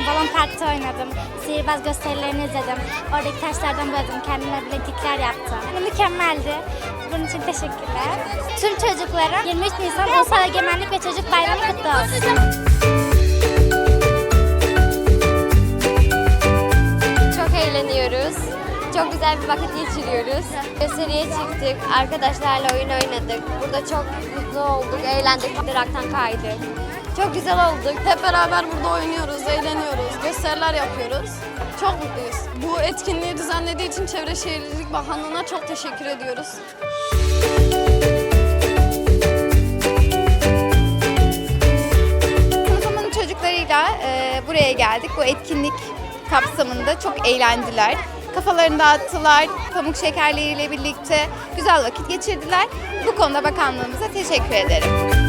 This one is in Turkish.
yaptım. Balon parkta oynadım. Sihirbaz gösterilerini izledim. Oradaki taşlardan boyadım. Kendime bileklikler yaptım. Yani mükemmeldi. Bunun için teşekkürler. Tüm çocuklara 23 Nisan Ulusal Egemenlik ve Çocuk Bayramı kutlu olsun. Çok eğleniyoruz. Çok güzel bir vakit geçiriyoruz. Gösteriye çıktık, arkadaşlarla oyun oynadık. Burada çok mutlu olduk, eğlendik, duraktan kaydık. Çok güzel olduk. Hep beraber burada oynuyoruz, eğleniyoruz, gösteriler yapıyoruz. Çok mutluyuz. Bu etkinliği düzenlediği için Çevre Şehircilik Bakanlığı'na çok teşekkür ediyoruz. Sınıfımın çocuklarıyla e, buraya geldik. Bu etkinlik kapsamında çok eğlendiler. Kafalarını dağıttılar, pamuk şekerleriyle birlikte güzel vakit geçirdiler. Bu konuda bakanlığımıza teşekkür ederim.